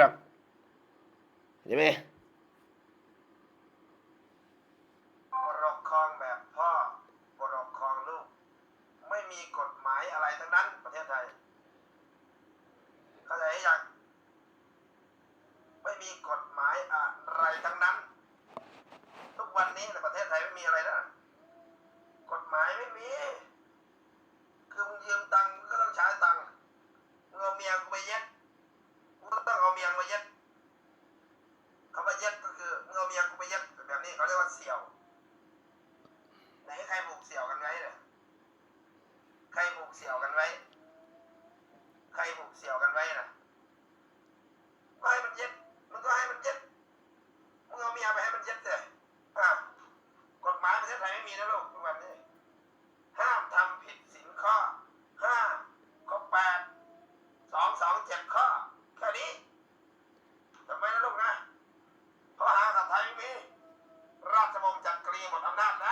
ดอกใช่ไหมปกครองแบบพ่อปกครองลูก ไม่มีกฎหมายอะไรทั้งนั้น ประเทศไทย เข้าใจยังไม่มีกฎหมายอะไรทั้งนั้น ทุกวันนี้ในประเทศไทยไม่มีอะไรนะ ต้องเอาเมียงมาเย็ดคำว่าเย็ดก็คือมึงอาเมียงกูไปเย็ดแบบนี้เขาเรียกว่าเสี่ยวไหนใครผูกเสี่ยวกันไว้เนี่ยใครผูกเสี่ยวกันไว้ ใครผูกเสี่ยวกัน ราชวงศ์จักรีหมดอำนาจนะ